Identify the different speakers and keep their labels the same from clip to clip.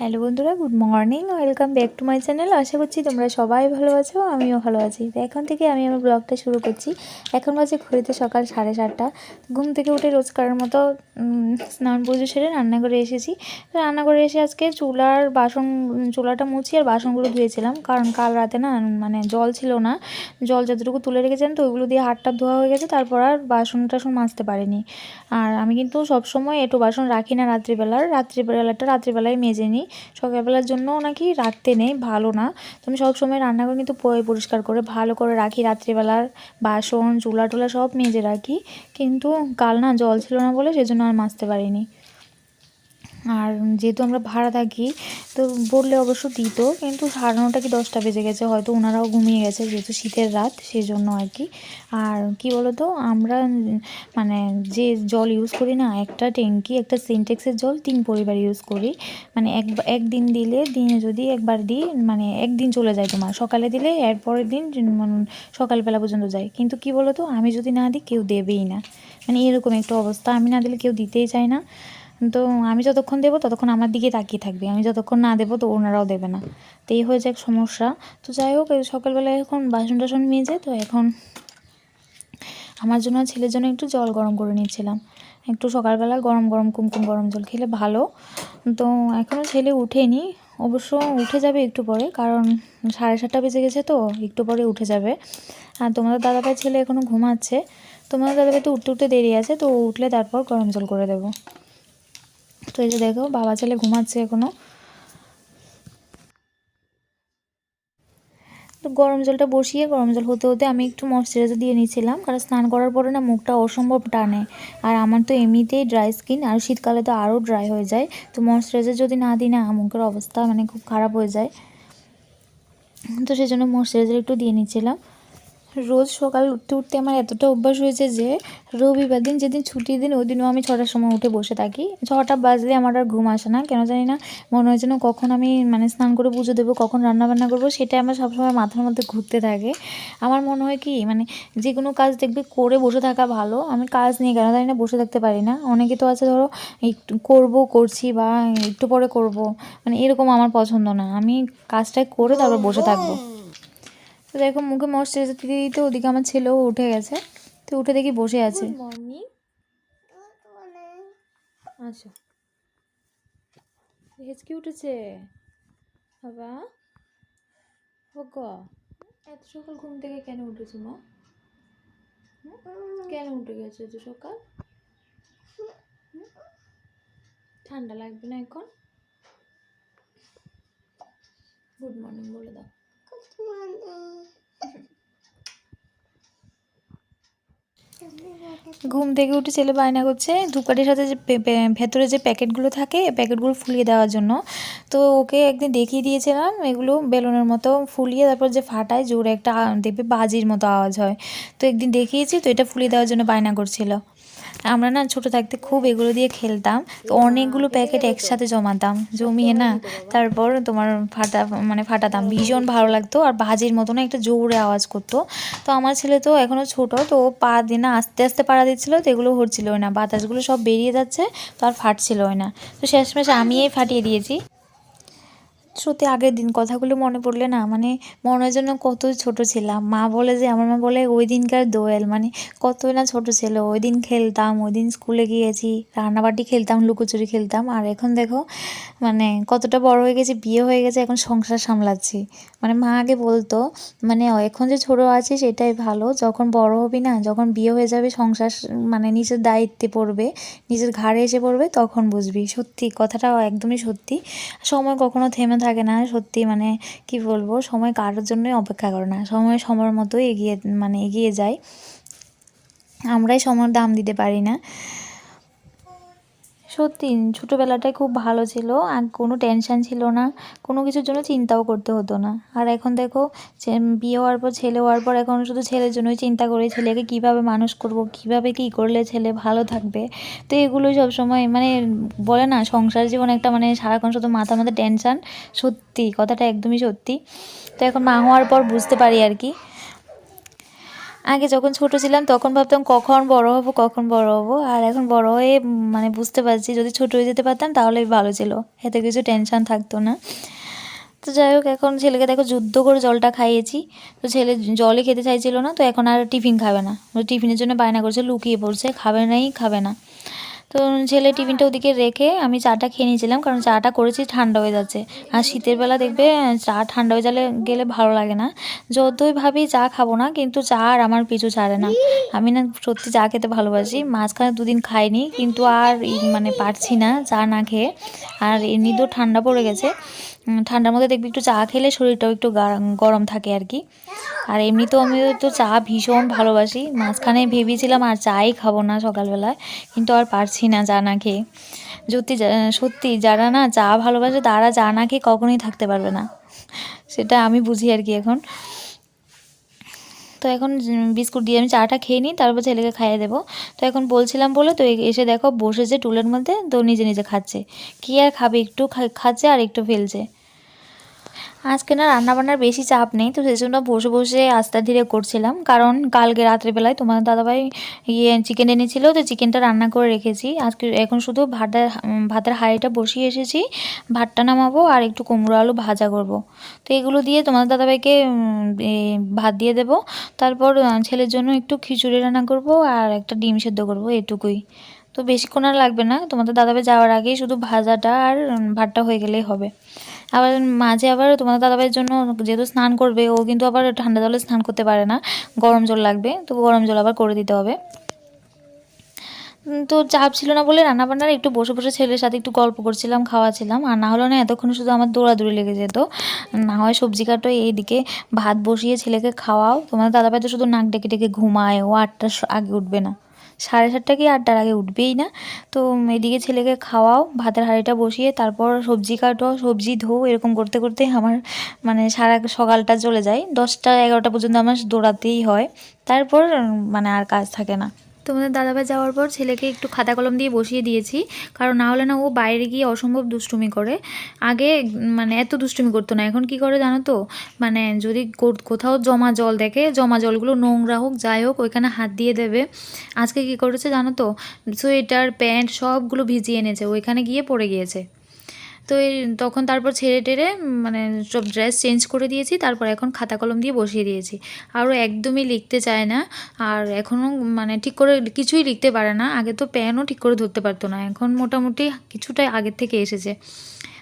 Speaker 1: Hello বন্ধুরা good morning welcome back to my channel আশা করছি তোমরা সবাই ভালো আছো, আমিও ভালো আছি। তো এখন থেকে আমি আমার ব্লগটা শুরু করছি। এখন বাজে ঘড়িতে সকাল সাড়ে সাতটা। ঘুম থেকে উঠে রোজকারের মতো স্নান পুজো সেরে রান্না করে এসেছি। তো রান্না করে এসে আজকে চুলার বাসন, চুলাটা মুছি আর বাসনগুলো ধুয়েছিলাম। কারণ কাল রাতে না মানে জল ছিল না। জল যতটুকু তুলে রেখেছেন তো ওইগুলো দিয়ে হাতটা ধোয়া হয়ে গেছে। তারপর আর বাসন টাসন মাজতে পারিনি। আর আমি কিন্তু সবসময় একটু বাসন রাখি না রাত্রিবেলার। রাত্রিবেলাটা রাত্রিবেলায় মেজে নিই। সকালবেলার জন্য নাকি রাখতে নেই, ভালো না। তো আমি সবসময় রান্নাঘর কিন্তু পরিষ্কার করে, ভালো করে রাখি। রাত্রিবেলার বাসন চুলা টুলা সব মেজে রাখি। কিন্তু কাল না জল ছিল না বলে সেজন্য আর মাজতে পারিনি। আর যেহেতু আমরা ভাড়া থাকি, তো বললে অবশ্য দিত, কিন্তু সাড়ে নটা কি দশটা বেজে গেছে, হয়তো ওনারাও ঘুমিয়ে গেছে যেহেতু শীতের রাত সেই জন্য আর কি। আর কি বলতো, আমরা মানে যে জল ইউজ করি না, একটা ট্যাঙ্কি, একটা সিনটেক্সের জল তিন পরিবার ইউজ করি। মানে এক, একদিন দিলে দিনে যদি একবার দিই মানে একদিন চলে যায় তোমার। সকালে দিলে এর পরের দিন মানে সকালবেলা পর্যন্ত যায়। কিন্তু কি বলতো, আমি যদি না দিই, কেউ দেবেই না। মানে এরকম একটা অবস্থা। আমি না দিলে কেউ দিতেই চায় না। তো আমি যতক্ষণ দেবো ততক্ষণ আমার দিকে তাকিয়ে থাকবে। আমি যতক্ষণ না দেবো তো ওনারাও দেবে না। তো এই হয়েছে এক সমস্যা। তো যাই হোক, এই সকালবেলায় এখন বাসন টাসন মেজে তো এখন আমার জন্য ছেলের জন্য একটু জল গরম করে নিয়েছিলাম একটু সকালবেলা গরম গরম কুমকুম গরম জল খেলে ভালো। তো এখনও ছেলে উঠেনি। অবশ্য উঠে যাবে একটু পরে, কারণ সাড়ে সাতটা বেজে গেছে তো, একটু পরে উঠে যাবে। আর তোমাদের দাদাভাই ছেলে এখনও ঘুমাচ্ছে। তোমাদের দাদাভাই তো উঠতে উঠতে দেরি আছে, তো উঠলে তারপর গরম জল করে দেবো। তো এই যে দেখো, বাবা ছেলে ঘুমাচ্ছে এখনও। তো গরম জলটা বসিয়ে, গরম জল হতে হতে আমি একটু ময়শ্চারাইজার দিয়ে নিয়েছিলাম কারণ স্নান করার পরে না মুখটা অসম্ভব টানে। আর আমার তো এমনিতেই ড্রাই স্কিন আর শীতকালে তো আরও ড্রাই হয়ে যায়। তো ময়শ্চারাইজার যদি না দিই না, মুখের অবস্থা মানে খুব খারাপ হয়ে যায়। তো সেই জন্য ময়শ্চারাইজার একটু দিয়ে নিচ্ছিলাম। রোজ সকাল উঠতে উঠতে আমার এতটা অভ্যাস হয়েছে যে রবিবার দিন যেদিন ছুটির দিন, ওই দিনও আমি ছটার সময় উঠে বসে থাকি। ছটা বাজলে আমার আর ঘুম আসে না, কেন জানি না? মনে হয় যেন কখন আমি মানে স্নান করে পুজো দেবো, কখন রান্না বান্না করব সেটা আমার সবসময় মাথার মধ্যে ঘুরতে থাকে। আমার মনে হয় কি মানে যে কোনো কাজ দেখবে করে বসে থাকা ভালো। আমি কাজ নিয়ে কেন জানি না বসে থাকতে পারি না। অনেকে তো আছে ধরো, একটু করব, করছি বা একটু পরে করব। মানে এরকম আমার পছন্দ না। আমি কাজটাই করে তারপর বসে থাকব। তো দেখো মুখে ময়শ্চারাইজার দিতে দিতে ওদিকে আমার ছেলেও উঠে গেছে। তো উঠে দেখি বসে আছে। মর্নিং আচ্ছা। হেঁচকি উঠেছে। বাবা। হোক এত সকাল ঘুম থেকে কেন উঠেছো মা? কেন উঠে গেছো এত সকাল? ঠান্ডা লাগবে না এখন? গুড মর্নিং বলে দাও। ঘুম থেকে উঠে ছেলে বায়না করছে, ধূপকাঠির সাথে যে ভেতরে যে প্যাকেটগুলো থাকে, প্যাকেটগুলো ফুলিয়ে দেওয়ার জন্য। তো ওকে একদিন দেখিয়ে দিয়েছিলাম, এগুলো বেলুনের মতো ফুলিয়ে তারপর যে ফাটায়, জোরে একটা দেখবে বাজির মতো আওয়াজ হয়। তো একদিন দেখিয়েছি, তো এটা ফুলিয়ে দেওয়ার জন্য বায়না করছিল। আমরা না ছোট থাকতে খুব এগুলো দিয়ে খেলতাম। তো অনেকগুলো প্যাকেট একসাথে জমাতাম। জমিয়ে না তারপর তোমার ফাটা মানে ফাটাতাম। ভীষণ ভালো লাগতো আর বাজির মতো না একটা জোরে আওয়াজ করতো। তো আমার ছেলে তো এখনও ছোট, তো পা দিয়ে না আস্তে আস্তে পাড়া দিচ্ছিল, তো এগুলো হচ্ছিল না। বাতাসগুলো সব বেরিয়ে যাচ্ছে, তো আর ফাটছিল না। তো শেষমেশ আমিই ফাটিয়ে দিয়েছি। সত্যি আগের দিন কথাগুলো মনে পড়লে না মানে মনে হয় যেন কত ছোট ছিলাম। মা বলে যে, আমার মা বলে, ওই দিনকার দোয়েল। মানে কত না ছোট ছিল। ওই দিন খেলতাম, ওই দিন স্কুলে গিয়েছি, রান্নাবাটি খেলতাম, লুকোচুরি খেলতাম। আর এখন দেখো মানে কতটা বড় হয়ে গেছে, বিয়ে হয়ে গেছে, এখন সংসার সামলাচ্ছি। মানে মা আগে বলতো মানে এখন যে ছোট আছিস, এটাই ভালো। যখন বড় হবি না, যখন বিয়ে হয়ে যাবে, সংসার মানে নিজের দায়িত্বে পড়বে, নিজের ঘাড়ে এসে পড়বে, তখন বুঝবি। সত্যি কথাটা একদমই সত্যি। সময় কখনো থেমে থাকে না, সত্যি মানে কি বলব, সময় কারোর জন্যই অপেক্ষা করে না, সময় সময়ের মতোই এগিয়ে মানে এগিয়ে যায়। আমরাই সময়ের দাম দিতে পারি না। সত্যি, ছোটোবেলাটাই খুব ভালো ছিল আর কোনো টেনশন ছিল না। কোনো কিছুর জন্য চিন্তাও করতে হতো না। আর এখন দেখো বিয়ে হওয়ার পর, ছেলে হওয়ার পর এখন শুধু ছেলের জন্যই চিন্তা করে ছেলেকে কীভাবে মানুষ করব, কীভাবে কী করলে ছেলে ভালো থাকবে। তো এগুলোই সবসময় মানে বলে না, সংসার জীবন একটা মানে সারাক্ষণ শুধু মাথার মধ্যে টেনশান সত্যি, কথাটা একদমই সত্যি। তো এখন মা হওয়ার পর বুঝতে পারি আর কি। আগে যখন ছোট ছিলাম তখন ভাবতাম কখন বড় হব, কখন বড় হব। আর এখন বড় হয়ে মানে বুঝতে পারছি যদি ছোট হয়ে যেতে পারতাম তাহলে ভালো ছিল। এত কিছু টেনশন থাকতো না। তো যাই হোক, এখন ছেলেকে দেখো যুদ্ধ করে জলটা খাইয়েছি। তো ছেলে জলই খেতে চাইছিল না, তো এখন আর টিফিন খাবে না। টিফিনের জন্য বায়না করছে, লুকিয়ে পড়ছে, খাবে নাই, খাবে না। তো ছেলে টিফিনটা ওদিকে রেখে আমি চাটা খেয়ে নিয়েছিলাম, কারণ চাটা করেছি ঠান্ডা হয়ে যাচ্ছে। আর শীতের বেলা দেখবে চা ঠান্ডা হয়ে গেলে গেলে ভালো লাগে না। যতই ভাবি চা খাব না, কিন্তু চা আর আমার পিছু ছাড়ে না। আমি না সত্যি চা খেতে ভালোবাসি। মাঝখানে দুদিন খাইনি, কিন্তু আর মানে পারছি না চা না খেয়ে। আর এমনিতেও ঠান্ডা পড়ে গেছে। ঠান্ডার মধ্যে দেখবি একটু চা খেলে শরীরটাও একটু গরম থাকে আর কি। আর এমনিতেও আমি তো চা ভীষণ ভালোবাসি। মাঝখানে ভেবেছিলাম আর চাই খাব না সকালবেলায়, কিন্তু আর পারছি না চা না খেয়ে। সত্যি যা- সত্যি যারা না চা ভালোবাসে তারা চা না খেয়ে কখনোই থাকতে পারবে না। সেটা আমি বুঝি আর কি এখন। তো এখন বিস্কুট দিয়ে আমি চাটা খেয়ে নিই, তারপর ছেলেকে খাইয়ে দেবো। তো এখন বলছিলাম বলে তো এসে দেখো বসেছে টুলের মধ্যে, তো নিজে নিজে খাচ্ছে। কি আর খাবে? একটু খাচ্ছে আর একটু ফেলছে। আজকে না রান্নাবান্নার বেশি চাপ নেই, তো সেই জন্য বসে বসে আস্তে ধীরে করছিলাম। কারণ কালকে রাত্রেবেলায় তোমার দাদাভাই ইয়ে চিকেন এনেছিল, তো চিকেনটা রান্না করে রেখেছি। আজকে এখন শুধু ভাতের ভাতের হাঁড়িটা বসিয়ে এসেছি। ভাতটা নামাবো আর একটু কুমড়ো আলু ভাজা করব। তো এগুলো দিয়ে তোমার দাদাভাইকে ভাত দিয়ে দেবো। তারপর ছেলের জন্য একটু খিচুড়ি রান্না করব আর একটা ডিম সেদ্ধ করব এটুকুই। তো বেশিক্ষণ আর লাগবে না, তোমাদের দাদাভাই যাওয়ার আগেই শুধু ভাজাটা আর ভাতটা হয়ে গেলেই হবে। আবার মাঝে আবার তোমাদের দাদাভাইয়ের জন্য যেহেতু স্নান করবে, ও কিন্তু আবার ঠান্ডা জলে স্নান করতে পারে না। গরম জল লাগবে, তো গরম জল আবার করে দিতে হবে। তো চাপ ছিল না বলে রান্নাবান্নার একটু বসে বসে ছেলের সাথে একটু গল্প করছিলাম, খাওয়াছিলাম। আর না হলে না এতক্ষণ শুধু আমার দৌড়াদৌড়ি লেগে যেত। না হয় সবজি কাটো, এইদিকে ভাত বসিয়ে ছেলেকে খাওয়াও। তোমার দাদাভাই তো শুধু নাক ডেকে ডেকে ঘুমায়, ও আটটার আগে উঠবে না। সাড়ে সাতটা কি আটটার আগে উঠবেই না। তো এদিকে ছেলেকে খাওয়াও, ভাতের হাঁড়িটা বসিয়ে তারপর সবজি কাটো, সবজি ধো, এরকম করতে করতে আমার মানে সারা সকালটা চলে যায়। দশটা এগারোটা পর্যন্ত আমার দৌড়াতেই হয়। তারপর মানে আর কাজ থাকে না। তোমাদের দাদাভাই যাওয়ার পর ছেলেকে একটু খাতা কলম দিয়ে বসিয়ে দিয়েছি। কারণ না হলে না ও বাইরে গিয়ে অসম্ভব দুষ্টুমি করে। আগে মানে এত দুষ্টুমি করতো না। এখন কি করে জানো তো? মানে যদি কোথাও জমা জল দেখে, জমা জলগুলো নোংরা হোক, যাই হোক, ওইখানে হাত দিয়ে দেবে। আজকে কি করেছে জানো তো? সোয়েটার, প্যান্ট সবগুলো ভিজিয়ে এনেছে। ওইখানে গিয়ে পড়ে গিয়েছে। তো তখন তারপর ছেড়ে টেরে মানে সব ড্রেস চেঞ্জ করে দিয়েছি, তারপর এখন খাতা কলম দিয়ে বসিয়ে দিয়েছি। আরও একদমই লিখতে চায় না, আর এখনও মানে ঠিক করে কিছুই লিখতে পারে না, আগে তো প্যানও ঠিক করে ধরতে পারতো না, এখন মোটামুটি কিছুটাই আগের থেকে এসেছে।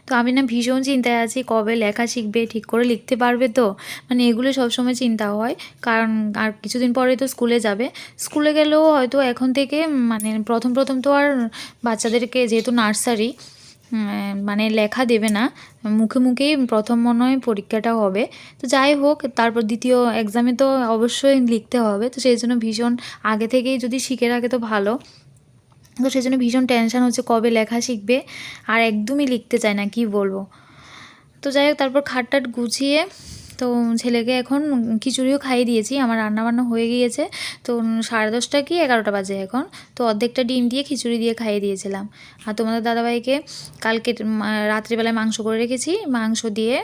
Speaker 1: তো আমি না ভীষণ চিন্তায় আছি, কবে লেখা শিখবে, ঠিক করে লিখতে পারবে তো? মানে এগুলো সবসময় চিন্তা হয়, কারণ আর কিছুদিন পরে তো স্কুলে যাবে। স্কুলে গেলেও হয়তো এখন থেকে মানে প্রথম প্রথম তো আর বাচ্চাদেরকে যেহেতু নার্সারি মানে লেখা দেবে না। মুখে মুখেই প্রথম মনে হয় পরীক্ষাটা হবে। তো যাই হোক, তারপর দ্বিতীয় এক্সামে তো অবশ্যই লিখতে হবে। তো সেই জন্য ভীষণ আগে থেকেই যদি শিখে রাখে তো ভালো। তো সেই জন্য ভীষণ টেনশান হচ্ছে কবে লেখা শিখবে। আর একদমই লিখতে চায় না, কি বলব। তো যাই হোক, তারপর খাটটাট গুছিয়ে তো ছেলেকে এখন খিচুড়িও খাইয়ে দিয়েছি আমার রান্নাবান্না হয়ে গিয়েছে। তো সাড়ে দশটা কি এগারোটা বাজে এখন তো অর্ধেকটা ডিম দিয়ে খিচুড়ি দিয়ে খাইয়ে দিয়েছিলাম। আর তোমাদের দাদাভাইকে কালকে রাত্রিবেলায় মাংস করে রেখেছি মাংস দিয়ে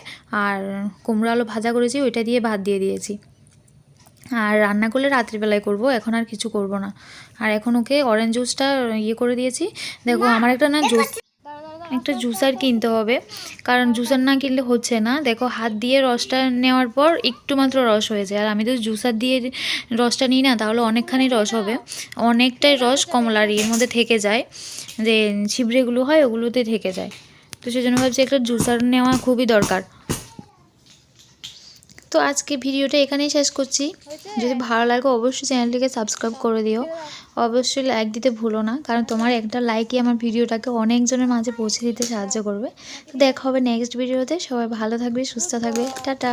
Speaker 1: আর কুমড়ো আলু ভাজা করেছি ওইটা দিয়ে ভাত দিয়ে দিয়েছি। আর রান্না করলে রাত্রিবেলায় করব এখন আর কিছু করব না। আর এখন ওকে অরেঞ্জ জুসটা ইয়ে করে দিয়েছি। দেখো আমার একটা না জুস একটা জুসার কিনতে হবে। কারণ জুসার না কিনলে হচ্ছে না। দেখো, হাত দিয়ে রসটা নেওয়ার পর একটু মাত্র রস হয়ে যায়। আর আমি তো জুসার দিয়ে রসটা নিই না, তাহলে অনেকখানি রস হবে। অনেকটাই রস কমলার এর মধ্যে থেকে যায়। যে ছিবড়েগুলো হয়, ওগুলোতে থেকে যায়। তো সেজন্য ভাবছি একটা জুসার নেওয়া খুবই দরকার। তো আজকে ভিডিওটা এখানেই শেষ করছি। যদি ভালো লাগে অবশ্যই চ্যানেলটিকে সাবস্ক্রাইব করে দিও। অবশ্যই লাইক দিতে ভুলো না, কারণ তোমার একটা লাইকই আমার ভিডিওটাকে অনেকজনের মাঝে পৌঁছে দিতে সাহায্য করবে। তো দেখা হবে নেক্সট ভিডিওতে। সবাই ভালো থাকবে, সুস্থ থাকবে। টাটা!